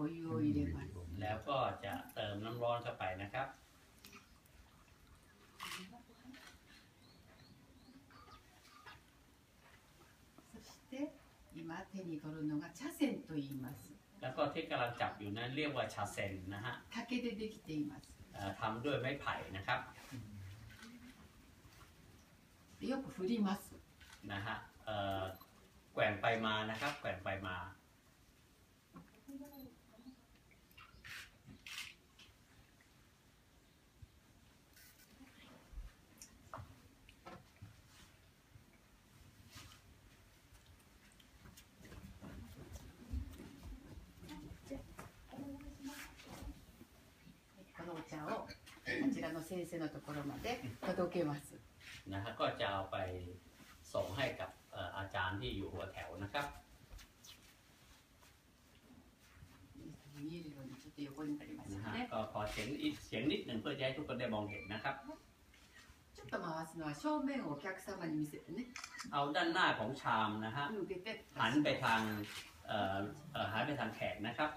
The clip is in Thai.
お湯を入れます แล้วก็จะเติมน้ำร้อนเข้าไปนะครับ そして今手に取るのが茶筅と言います แล้วก็ที่กำลังจับอยู่นั้นเรียกว่าชาเซนนะฮะ 竹でできています เอ่อทำด้วยไม้ไผ่นะครับ でよく振ります นะฮะเอ่อแกว่งไปมานะครับ แกว่งไปมา 茶をあちらの先生のところまで届けます นะฮะก็จะเอาไปส่งให้กับเอ่ออาจารย์ที่อยู่หัวแถวนะครับ 見えるようにちょっと横になります นะ よ ฮะ ね ก็ขอเสียงอีกเสียงนิดหนึ่งเพื่อจะให้ทุกคนได้มองเห็นนะครับ ちょっと回すのは正面をお客様に見せてね เอาด้านหน้าของชามนะฮะ 向けて หันไปทางเอ่อเอ่อหันไปทางแขกนะครับ